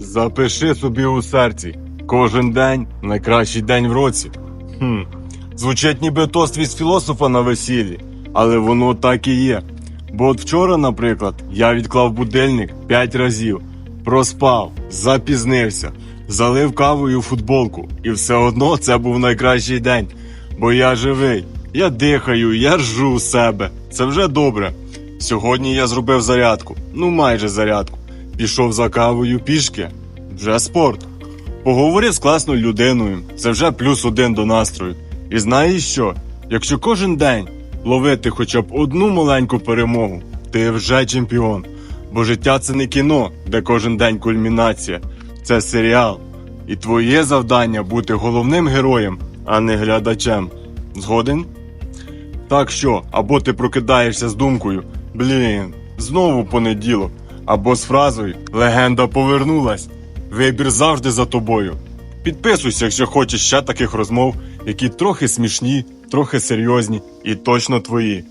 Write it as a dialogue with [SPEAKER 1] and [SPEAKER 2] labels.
[SPEAKER 1] Запиши собі у серці. Кожен день найкращий день в році. Хм. Звучить ніби тост від філософа на весіллі, але воно так і є. Бо от вчора, наприклад, я відклав будильник 5 разів, проспав, запізнився, залив кавою футболку, і все одно це був найкращий день. Бо я живий, я дихаю, я ржу себе. Це вже добре. Сьогодні я зробив зарядку, ну майже зарядку. Пішов за кавою пішки, вже спорт. Поговорив з класною людиною, це вже плюс один до настрою. І знаєш що? Якщо кожен день ловити хоча б одну маленьку перемогу, ти вже чемпіон. Бо життя це не кіно, де кожен день кульмінація, це серіал. І твоє завдання бути головним героєм, а не глядачем. Згоден? Так що, або ти прокидаєшся з думкою Блін, знову понеділок, або з фразою Легенда повернулась. Вибір завжди за тобою. Підписуйся, якщо хочеш ще таких розмов, які трохи смішні, трохи серйозні і точно твої.